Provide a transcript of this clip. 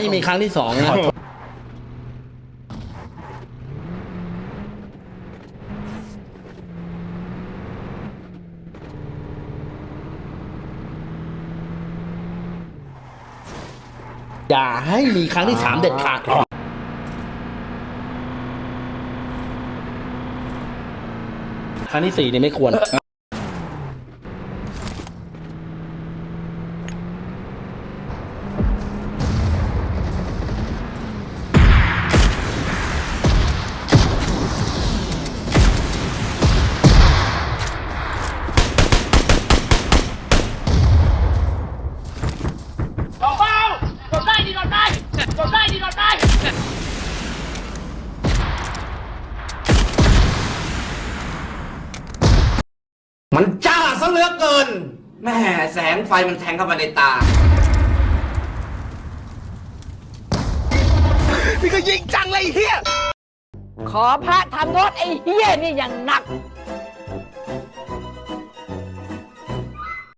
ให้มีครั้งที่สองนะอย่าให้มีครั้งที่สามเด็ดขาดครั้งที่สี่เนี่ยไม่ควร มันจ้าซะเหลือเกิน แม่แสงไฟมันแทงเข้ามาในตาขอพระทำโทษไอ้เฮี้ยนี่อย่างหนัก